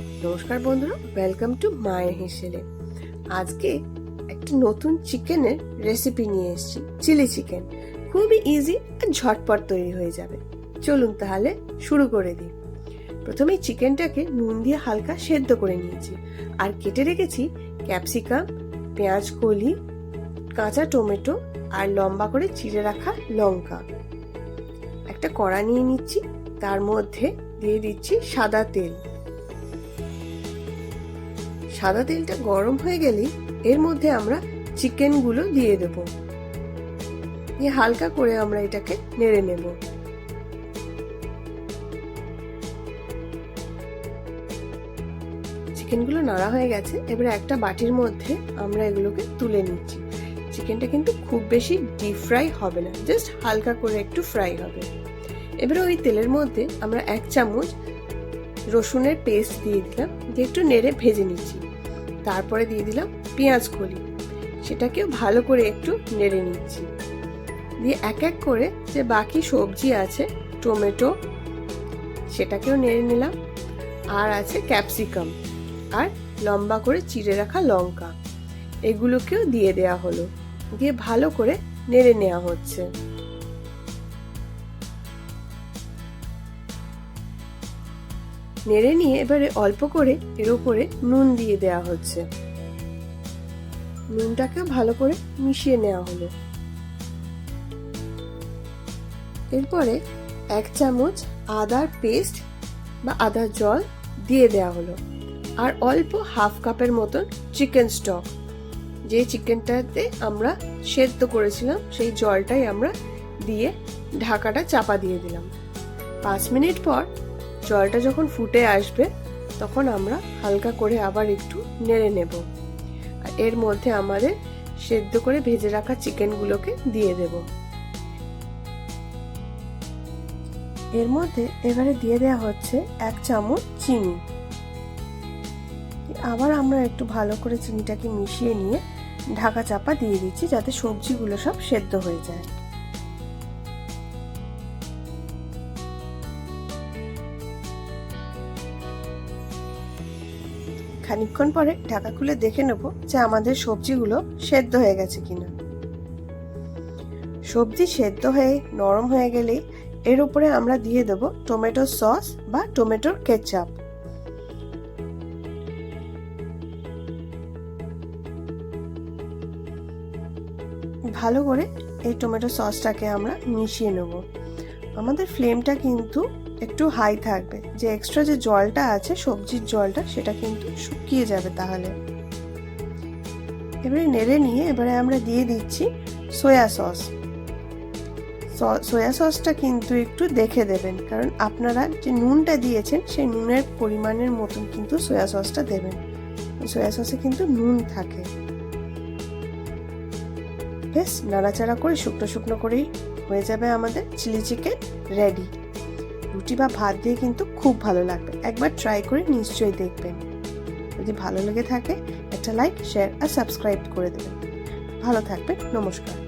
নমস্কার বন্ধুরা welcome to মায়ের হেসেলে। আজকে একটা নতুন চিকেনের রেসিপি নিয়ে এসেছি চিলি চিকেন খুবই ইজি আর ঝটপট তৈরি হয়ে যাবে। চলুন তাহলে শুরু করে দিই। প্রথমে চিকেনটাকে নুন দিয়ে হালকা সেদ্ধ করে নিয়েছি। আর কেটে রেখেছি ক্যাপসিকাম পেঁয়াজ, কলি, কাঁচা টমেটো আর লম্বা করে চিড়ে রাখা লঙ্কা। একটা কড়া নিয়ে নিচ্ছি, তার মধ্যে দিয়ে দিচ্ছি সাদা তেল। সাদা তেলটা গরম হয়ে গেলেই এর মধ্যে আমরা চিকেনগুলো দিয়ে দেব। দিয়ে হালকা করে আমরা এটাকে নেড়ে নেব। চিকেনগুলো নাড়া হয়ে গেছে, এবারে একটা বাটির মধ্যে আমরা এগুলোকে তুলে নিচ্ছি। চিকেনটা কিন্তু খুব বেশি ডিপ ফ্রাই হবে না জাস্ট হালকা করে একটু ফ্রাই হবে। এবারে ওই তেলের মধ্যে আমরা এক চামচ রসুনের পেস্ট দিয়ে দিলাম, দিয়ে একটু নেড়ে ভেজে নিচ্ছি। তারপরে দিয়ে দিলাম পেঁয়াজ কলি সেটাকেও ভালো করে একটু নেড়ে নিচ্ছি। দিয়ে এক এক করে যে বাকি সবজি আছে, টমেটো, সেটাকেও নেড়ে নিলাম। আর আছে ক্যাপসিকাম আর লম্বা করে চিড়ে রাখা লঙ্কা। এগুলোকেও দিয়ে দেয়া হলো। দিয়ে ভালো করে নেড়ে নেওয়া হচ্ছে। নেড়ে নিয়ে এবারে অল্প করে এর উপরে নুন দিয়ে দেওয়া হচ্ছে। নুনটাকে ভালো করে মিশিয়ে নেওয়া হলো। এরপরে এক চামচ আদার পেস্ট বা আদার জল দিয়ে দেওয়া হলো আর অল্প হাফ কাপের মতন চিকেন স্টক। যে চিকেনটাতে আমরা সেদ্ধ করেছিলাম, সেই জলটাই আমরা দিয়ে ঢাকাটা চাপা দিয়ে দিলাম। পাঁচ মিনিট পর জলটা যখন ফুটে আসবে, তখন আমরা হালকা করে আবার একটু নেড়ে নেব। আর এর মধ্যে আমাদের সেদ্ধ করে ভেজে রাখা চিকেনগুলোকে দিয়ে দেব। এর মধ্যে এবারে দিয়ে দেওয়া হচ্ছে এক চামচ চিনি। আবার আমরা একটু ভালো করে চিনিটাকে মিশিয়ে নিয়ে ঢাকা চাপা দিয়ে দিচ্ছি যাতে সবজিগুলো সব সেদ্ধ হয়ে যায়। খানিকক্ষণ পরে ঢাকা খুলে দেখে নেব যে আমাদের সবজিগুলো সেদ্ধ হয়ে গেছে কিনা। সবজি সেদ্ধ হয়ে নরম হয়ে গেলেই এর উপরে আমরা দিয়ে দেব টমেটো সস বা টমেটোর কেচাপ। ভালো করে এই টমেটো সসটাকে আমরা মিশিয়ে নেব। আমাদের ফ্লেমটা কিন্তু একটু হাই থাকবে। যে এক্সট্রা যে জলটা আছে, সবজির জলটা, সেটা কিন্তু শুকিয়ে যাবে তাহলে। এবারে নেড়ে নিয়ে এবারে আমরা দিয়ে দিচ্ছি সয়া সস সয়া সসটা কিন্তু একটু দেখে দেবেন। কারণ আপনারা যে নুনটা দিয়েছেন, সেই নুনের পরিমাণের মতন কিন্তু সয়া সসটা দেবেন। সয়া সসে কিন্তু নুন থাকে। বেশ, নাড়াচাড়া করে শুকনো শুকনো করেই হয়ে যাবে আমাদের চিলি চিকেন রেডি রুটি বা ভাত দিয়ে কিন্তু খুব ভালো লাগবে। একবার ট্রাই করে নিশ্চয়ই দেখবেন। যদি ভালো লেগে থাকে, একটা লাইক শেয়ার আর সাবস্ক্রাইব করে দেবেন। ভালো থাকবেন, নমস্কার।